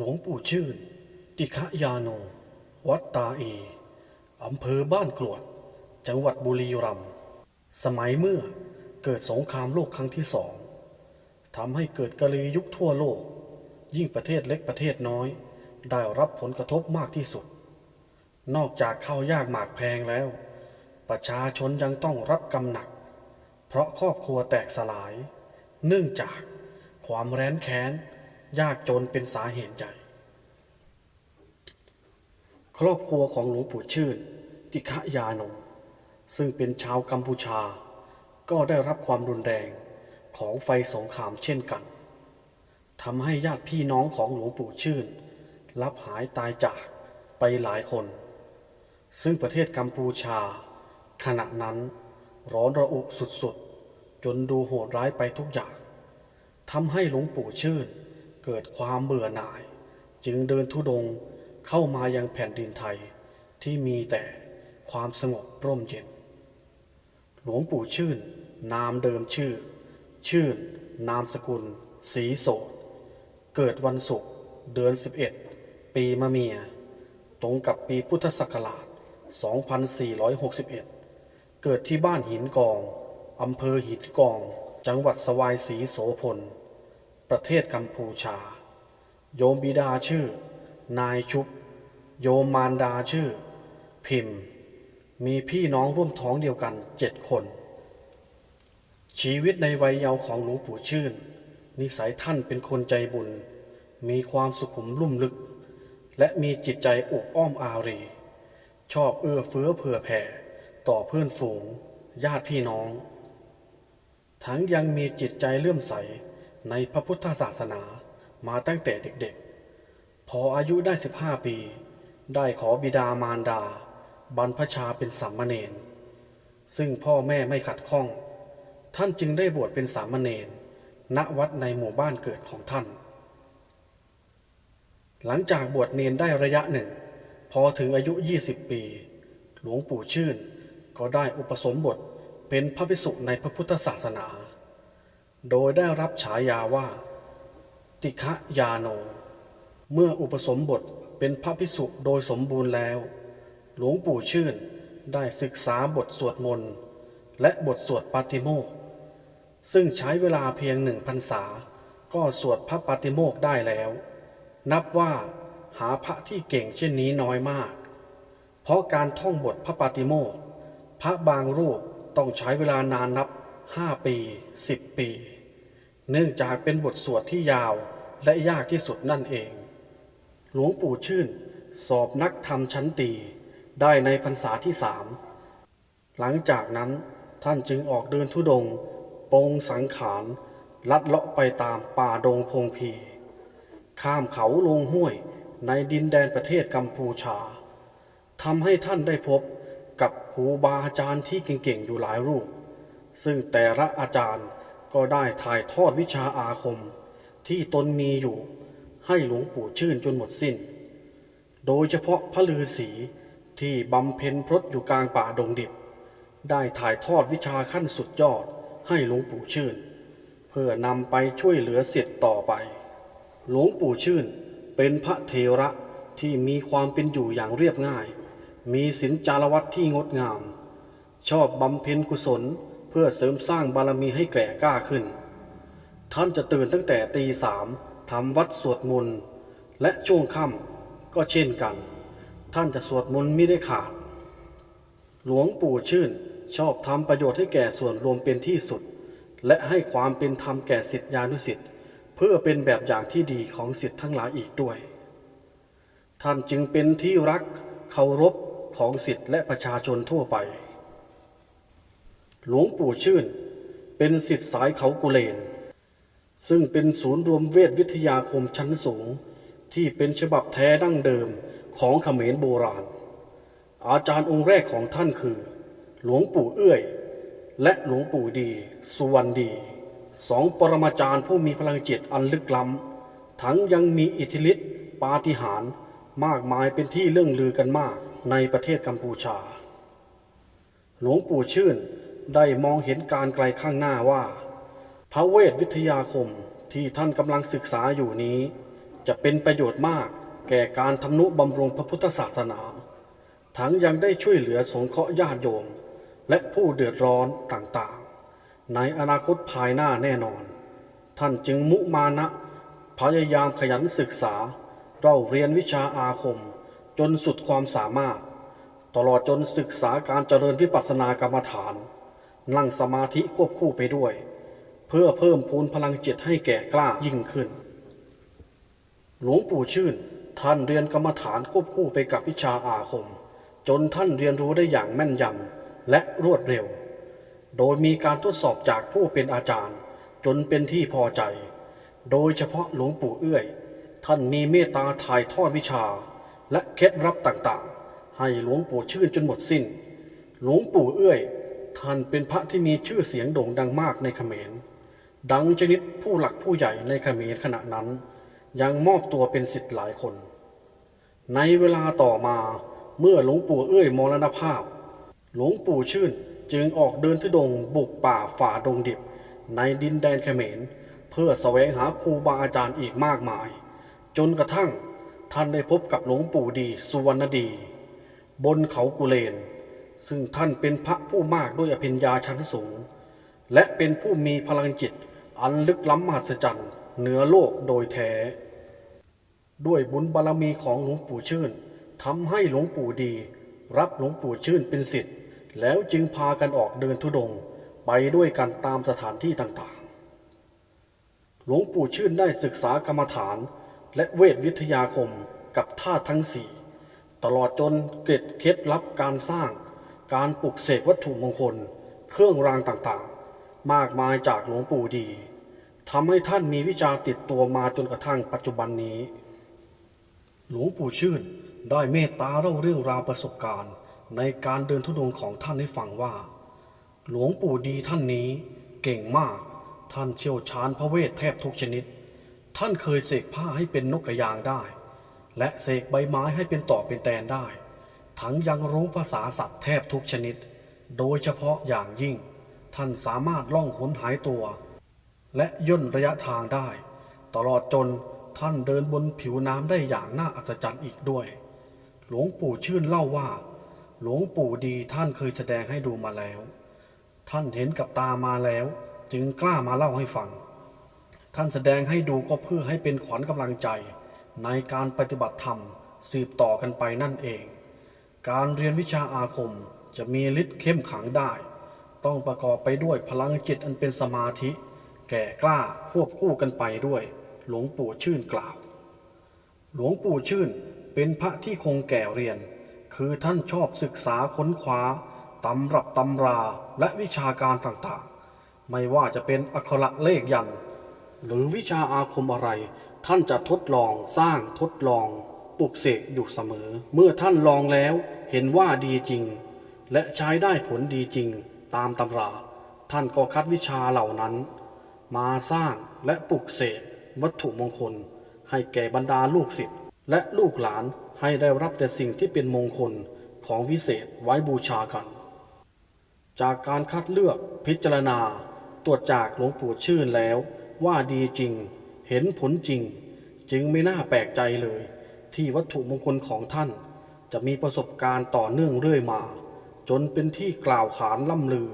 หลวงปู่ชื่น ติขยาโน วัดตาเออำเภอบ้านกรวด จังหวัดบุรีรัมย์สมัยเมื่อเกิดสงครามโลกครั้งที่สองทำให้เกิดกะลียุคทั่วโลก ยิ่งประเทศเล็กประเทศน้อย ได้รับผลกระทบมากที่สุด นอกจากข้าวยากหมากแพงแล้ว ประชาชนยังต้องรับกรรมหนัก เพราะครอบครัวแตกสลาย เนื่องจากความแร้นแค้น ยากจนเป็นสาเหตุใหญ่ครอบครัวของหลวงปู่ชื่นติขยานงซึ่งเป็นชาวกัมพูชา ก็ได้รับความรุนแรงของไฟสงครามเช่นกันทำให้ญาติพี่น้องของหลวงปู่ชื่น รับหายตายจากไปหลายคน ซึ่งประเทศกัมพูชา ขณะนั้นร้อนระอุสุดๆ จนดูโหดร้ายไปทุกอย่างทำให้หลวงปู่ชื่น เกิดความเบื่อหน่าย จึงเดินทุดงเข้ามายังแผ่นดินไทยที่มีแต่ความสงบร่มเย็น หลวงปู่ชื่น นามเดิมชื่อ ชื่น นามสกุลศรีโสด เกิดวันศุกร์เดือน 11 ปีมะเมีย ตรงกับปีพุทธศักราช 2461 เกิดที่บ้านหินกอง อำเภอหินกอง จังหวัดสวายศรีโสพล ประเทศกัมพูชา โยมบิดาชื่อ นายชุบ โยมมารดาชื่อ พิมพ์ มีพี่น้องร่วมท้องเดียวกันเจ็ดคน ชีวิตในวัยเยาว์ของหลวงปู่ชื่น นิสัยท่านเป็นคนใจบุญ มีความสุขุมลุ่มลึก และมีจิตใจอบอ้อมอารี ชอบเอื้อเฟื้อเผื่อแผ่ ต่อเพื่อนฝูง ญาติพี่น้อง ทั้งยังมีจิตใจเลื่อมใส ในพระพุทธศาสนามาตั้งแต่เด็กๆ พออายุได้ 15 ปี ได้ขอบิดามารดา บรรพชาเป็นสามเณรซึ่งพ่อแม่ไม่ขัดข้อง ท่านจึงได้บวชเป็นสามเณรณวัดในหมู่บ้านเกิดของท่าน หลังจากบวชเนนได้ระยะหนึ่ง พอถึงอายุ 20 ปี หลวงปู่ชื่นก็ได้อุปสมบทเป็นพระภิกษุในพระพุทธศาสนา โดยได้รับฉายาว่า ติฆยาโน เมื่ออุปสมบทเป็นพระภิกษุโดยสมบูรณ์แล้ว หลวงปู่ชื่นได้ศึกษาบทสวดมนต์และบทสวดปาติโมกซึ่งใช้เวลาเพียงหนึ่งพรรษา ก็สวดพระปาติโมกได้แล้ว นับว่าหาพระที่เก่งเช่นนี้น้อยมาก เพราะการท่องบทพระปาติโมกพระบางรูปต้องใช้เวลานานนับ ห้าปีสิบปี เนื่องจากเป็นบทสวดที่ยาวและยากที่สุดนั่นเอง หลวงปู่ชื่น สอบนักธรรมชั้นตีได้ในพรรษาที่สามหลังจากนั้นท่านจึงออกเดินทุดงค์ปงสังขาร ลัดเลาะไปตามป่าดงพงพี ข้ามเขาลงห้วยในดินแดนประเทศกัมพูชาทำให้ท่านได้พบกับครูบาอาจารย์ที่เก่งๆอยู่หลายรูป ซึ่งแต่ละอาจารย์ก็ได้ถ่ายทอดวิชาอาคม ที่ตนมีอยู่ให้หลวงปู่ชื่นจนหมดสิ้น โดยเฉพาะพระฤาษีที่บำเพ็ญพรตอยู่กลางป่าดงดิบ ได้ถ่ายทอดวิชาขั้นสุดยอดให้หลวงปู่ชื่น เพื่อนำไปช่วยเหลือเสร็จต่อไป หลวงปู่ชื่นเป็นพระเทระที่มีความเป็นอยู่อย่างเรียบง่าย มีศีลจารวัตที่งดงาม ชอบบำเพ็ญกุศล พื่อเสริมสร้างบารมีให้แก่กล้าขึ้น ท่านจะตื่นตั้งแต่ตีสามทำวัดสวดมนต์และช่วงค่ำก็เช่นกัน ท่านจะสวดมนต์ไม่ได้ขาด หลวงปู่ชื่นชอบทำประโยชน์ให้แก่ส่วนรวมเป็นที่สุด และให้ความเป็นธรรมแก่สิทธิานุสิทธิ์เพื่อเป็นแบบอย่างที่ดีของสิทธิ์ทั้งหลายอีกด้วย ท่านจึงเป็นที่รักเคารพของสิทธิและประชาชนทั่วไป หลวงปู่ชื่น เป็นสิทธิสายเขากุเลน ซึ่งเป็นศูนย์รวมเวทวิทยาคมชั้นสูง ที่เป็นฉบับแท้ดั้งเดิมของเขมรโบราณ อาจารย์องค์แรกของท่านคือ หลวงปู่เอื้อย และหลวงปู่ดี สุวรรณดีสองปรมาจารย์ผู้มีพลังจิตอันลึกล้ำ ทั้งยังมีอิทธิฤทธิปาฏิหาริย์มากมายเป็นที่เรื่องลือกันมากในประเทศกัมพูชา หลวงปู่ชื่น ได้มองเห็นการไกลข้างหน้าว่า พระเวทวิทยาคมที่ท่านกำลังศึกษาอยู่นี้ จะเป็นประโยชน์มากแก่การทำนุบำรุงพระพุทธศาสนา ทั้งยังได้ช่วยเหลือสงเคราะห์ญาติโยม และผู้เดือดร้อนต่างๆ ในอนาคตภายหน้าแน่นอน ท่านจึงมุมานะ พยายามขยันศึกษา เราเรียนวิชาอาคม จนสุดความสามารถ ตลอดจนศึกษาการเจริญวิปัสสนากรรมฐาน นั่งสมาธิควบคู่ไปด้วย เพื่อเพิ่มพูนพลังจิตให้แก่กล้ายิ่งขึ้น หลวงปู่ชื่น ท่านเรียนกรรมฐานควบคู่ไปกับวิชาอาคม จนท่านเรียนรู้ได้อย่างแม่นยำและรวดเร็ว โดยมีการทดสอบจากผู้เป็นอาจารย์ จนเป็นที่พอใจ โดยเฉพาะหลวงปู่เอื้อย ท่านมีเมตตาถ่ายทอดวิชา และเคล็ดลับต่างๆ ให้หลวงปู่ชื่นจนหมดสิ้น หลวงปู่เอื้อย ท่านเป็นพระที่มีชื่อเสียงโด่งดังมากในเขมร ดังชนิดผู้หลักผู้ใหญ่ในเขมรขณะนั้น ยังมอบตัวเป็นสิทธิ์หลายคน ในเวลาต่อมาเมื่อหลวงปู่เอื้อยมรณภาพ หลวงปู่ชื่นจึงออกเดินทุดงบุกป่าฝ่าดงดิบ ในดินแดนเขมร เพื่อแสวงหาครูบาอาจารย์อีกมากมาย จนกระทั่งท่านได้พบกับหลวงปู่ดีสุวรรณดี บนเขากุเลน ซึ่งท่านเป็นพระผู้มากด้วยอภิญญาชั้นสูง และเป็นผู้มีพลังจิตอันลึกล้ำมหัศจรรย์เหนือโลกโดยแท้ ด้วยบุญบารมีของหลวงปู่ชื่นทำให้หลวงปู่ดี รับหลวงปู่ชื่นเป็นสิทธิ์ แล้วจึงพากันออกเดินทุดงค์ไปด้วยกันตามสถานที่ต่างๆ หลวงปู่ชื่นได้ศึกษากรรมฐาน และเวทวิทยาคมกับท่าทั้งสี่ตลอดจนเกร็ดเคล็ดลับการสร้าง การปลุกเสกวัตถุมงคล เครื่องรางต่างๆ มากมายจากหลวงปู่ดีทำให้ท่านมีวิชาติดตัวมาจนกระทั่งปัจจุบันนี้ หลวงปู่ชื่นได้เมตตาเล่าเรื่องราวประสบการณ์ ในการเดินทุดงของท่านให้ฟังว่า หลวงปู่ดีท่านนี้เก่งมาก ท่านเชี่ยวชาญพระเวทแทบทุกชนิด ท่านเคยเสกผ้าให้เป็นนกกระยางได้ และเสกใบไม้ให้เป็นต่อเป็นแตนได้ ทั้งยังรู้ภาษาสัตว์แทบทุกชนิด โดยเฉพาะอย่างยิ่ง ท่านสามารถล่องหนหายตัว และย่นระยะทางได้ ตลอดจนท่านเดินบนผิวน้ำได้อย่างน่าอัศจรรย์อีกด้วย หลวงปู่ชื่นเล่าว่า หลวงปู่ดีท่านเคยแสดงให้ดูมาแล้ว ท่านเห็นกับตามาแล้ว จึงกล้ามาเล่าให้ฟัง ท่านแสดงให้ดูก็เพื่อให้เป็นขวัญกำลังใจ ในการปฏิบัติธรรมสืบต่อกันไปนั่นเอง การเรียนวิชาอาคมจะมีฤทธิ์เข้มขังได้ ต้องประกอบไปด้วยพลังจิตอันเป็นสมาธิ แก่กล้าควบคู่กันไปด้วย หลวงปู่ชื่นกล่าว หลวงปู่ชื่นเป็นพระที่คงแก่เรียน คือท่านชอบศึกษาค้นคว้าตำรับตำราและวิชาการต่างๆ ไม่ว่าจะเป็นอักขระเลขยัน หรือวิชาอาคมอะไร ท่านจะทดลองสร้างทดลอง ปลุกเสกอยู่เสมอ เมื่อท่านลองแล้วเห็นว่าดีจริง และใช้ได้ผลดีจริงตามตำรา ท่านก็คัดวิชาเหล่านั้น มาสร้างและปลุกเสกวัตถุมงคล ให้แก่บรรดาลูกศิษย์และลูกหลานให้ได้รับแต่สิ่งที่เป็นมงคลของวิเศษไว้บูชากัน จากการคัดเลือกพิจารณาตรวจจากหลวงปู่ชื่นแล้วว่าดีจริง เห็นผลจริง จึงไม่น่าแปลกใจเลย ที่วัตถุมงคลของท่าน จะมีประสบการณ์ต่อเนื่องเรื่อยมา จนเป็นที่กล่าวขานล่ำลือ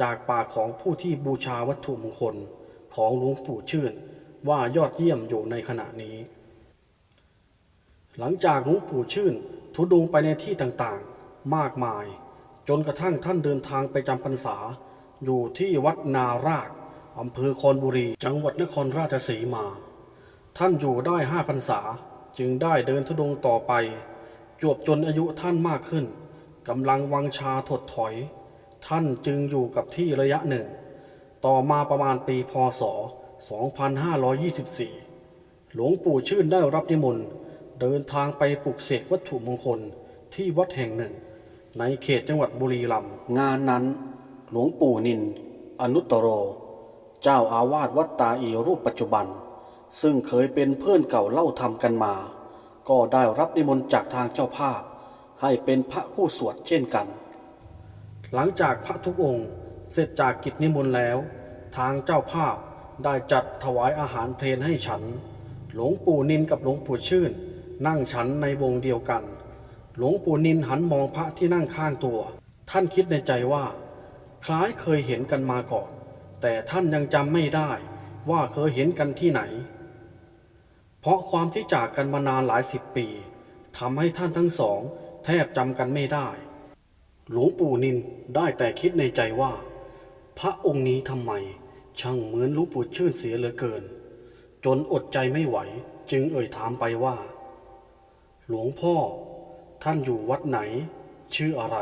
จากปากของผู้ที่บูชาวัตถุมงคลของหลวงปู่ชื่น ว่ายอดเยี่ยมอยู่ในขณะนี้ หลังจากหลวงปู่ชื่นทุดงไปในที่ต่างๆ มากมาย จนกระทั่งท่านเดินทางไปจำพรรษา อยู่ที่วัดนารากอำเภอคอนบุรี จังหวัดนครราชสีมา ท่านอยู่ได้ห้าพรรษา จึงได้เดินทุดงต่อไป จวบจนอายุท่านมากขึ้นกำลังวังชาถดถอย ท่านจึงอยู่กับที่ระยะหนึ่ง ต่อมาประมาณปีพศ 2524 หลวงปู่ชื่นได้รับนิมนต์เดินทางไปปลุกเสกวัตถุมงคลที่วัดแห่งหนึ่ง ในเขตจังหวัดบุรีรัมย์งานนั้น หลวงปู่นิน อนุตตโร เจ้าอาวาสวัดตาอีรูปปัจจุบัน ซึ่งเคยเป็นเพื่อนเก่าเล่าทำกันมา ก็ได้รับนิมนต์จากทางเจ้าภาพ ให้เป็นพระคู่สวดเช่นกัน หลังจากพระทุกองค์เสร็จจากกิจนิมนต์แล้ว ทางเจ้าภาพได้จัดถวายอาหารเพลนให้ฉัน หลวงปู่นินกับหลวงปู่ชื่น นั่งฉันในวงเดียวกัน หลวงปู่นินหันมองพระที่นั่งข้างตัว ท่านคิดในใจว่า คล้ายเคยเห็นกันมาก่อน แต่ท่านยังจำไม่ได้ว่าเคยเห็นกันที่ไหน เพราะความที่จากกันมานานหลายสิบปีทำให้ท่านทั้งสอง แทบจำกันไม่ได้ หลวงปู่นินได้แต่คิดในใจว่า พระองค์นี้ทำไม ช่างเหมือนหลวงปู่ชื่นเสียเหลือเกิน จนอดใจไม่ไหวจึงเอ่ยถามไปว่า หลวงพ่อ ท่านอยู่วัดไหน ชื่ออะไร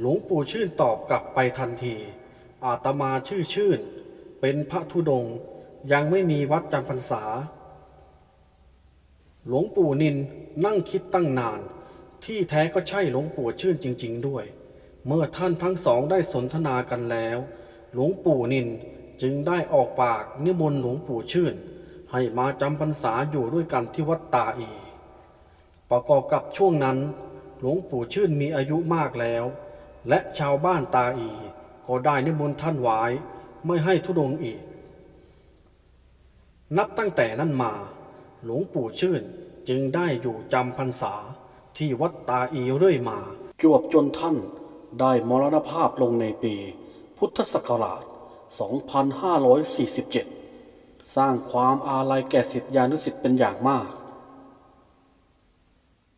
หลวงปู่ชื่นตอบกลับไปทันที อาตมาชื่อชื่น เป็นพระธุดงยังไม่มีวัดจำพรรษา หลวงปู่นินนั่งคิดตั้งนาน ที่แท้ก็ใช่หลวงปู่ชื่นจริง ๆ ด้วย เมื่อท่านทั้งสองได้สนทนากันแล้ว หลวงปู่นินจึงได้ออกปากนิมนต์หลวงปู่ชื่น ให้มาจำพรรษาอยู่ด้วยกันที่วัดตาอี ประกอบกับช่วงนั้น หลวงปู่ชื่นมีอายุมากแล้ว และชาวบ้านตาอี ก็ได้นิมนต์ท่านไว้ไม่ให้ทุดงอีก นับตั้งแต่นั้นมา หลวงปู่ชื่นจึงได้อยู่จำพรรษาที่วัดตาอีเรื่อยมา จวบจนท่านได้มรณภาพลงในปี พุทธศักราช 2547 สร้างความอาลัยแก่ศิษยานุศิษย์เป็นอย่างมาก